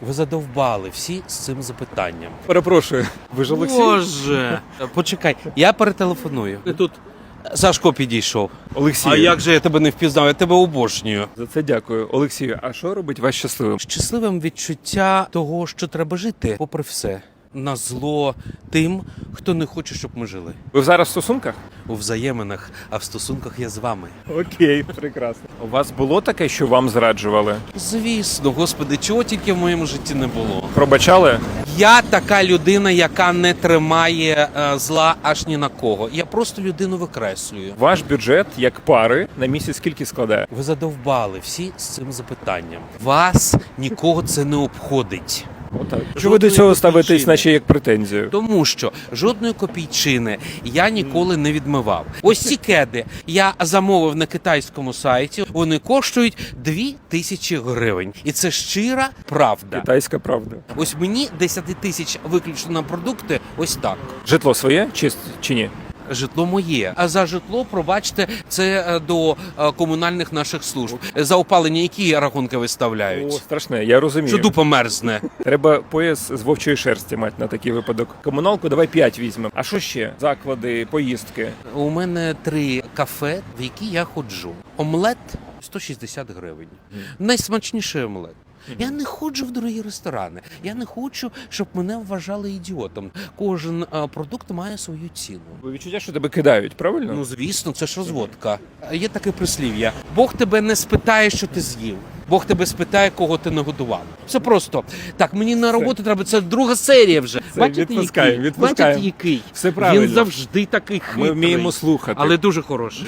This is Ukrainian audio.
Ви задовбали всі з цим запитанням. Перепрошую, ви ж Олексій? Боже, почекай, я перетелефоную. Тут Сашко підійшов. Олексій. А як же я тебе не впізнав? Я тебе обожнюю. За це дякую. Олексію, а що робить вас щасливим? Щасливим відчуття того, що треба жити, попри все. На зло тим, хто не хоче, щоб ми жили. Ви зараз в стосунках? У взаєминах, а в стосунках я з вами. Окей, прекрасно. У вас було таке, що вам зраджували? Звісно, господи, чого тільки в моєму житті не було. Пробачали? Я така людина, яка не тримає е, зла аж ні на кого. Я просто людину викреслюю. Ваш бюджет як пари на місяць скільки складає? Ви задовбали всі з цим запитанням. Вас нікого це не обходить. Чого ви до цього ставитесь, причини. наче як претензію? Тому що жодної копійчини я ніколи не відмивав. Ось ці кеди я замовив на китайському сайті. Вони коштують 2 тисячі гривень, і це щира правда. Китайська правда. Ось мені 10 тисяч виключно на продукти. Ось так. Житло своє чи, чи ні? Житло моє. А за житло, пробачте, це е, до е, комунальних наших служб. За опалення які рахунки виставляють. О, страшне, я розумію. Що дупа мерзне. Треба пояс з вовчої шерсті мати на такий випадок. Комуналку давай 5 візьмемо. А що ще? Заклади, поїздки. У мене три кафе, в які я ходжу. Омлет 160 гривень. Найсмачніший омлет. Я не ходжу в дорогі ресторани. Я не хочу, щоб мене вважали ідіотом. Кожен е, продукт має свою ціну. Бо відчуття, що тебе кидають, правильно? Ну, звісно, це ж розводка. Є таке прислів'я: Бог тебе не спитає, що ти з'їв. Бог тебе спитає, кого ти нагодував. Все просто так. Мені на роботу треба. Це друга серія вже. Це Бачите, відпускаємо, який? відпускаємо. Бачите, який Все правильно. він завжди такий хитрий, Ми вміємо слухати. але дуже хороший.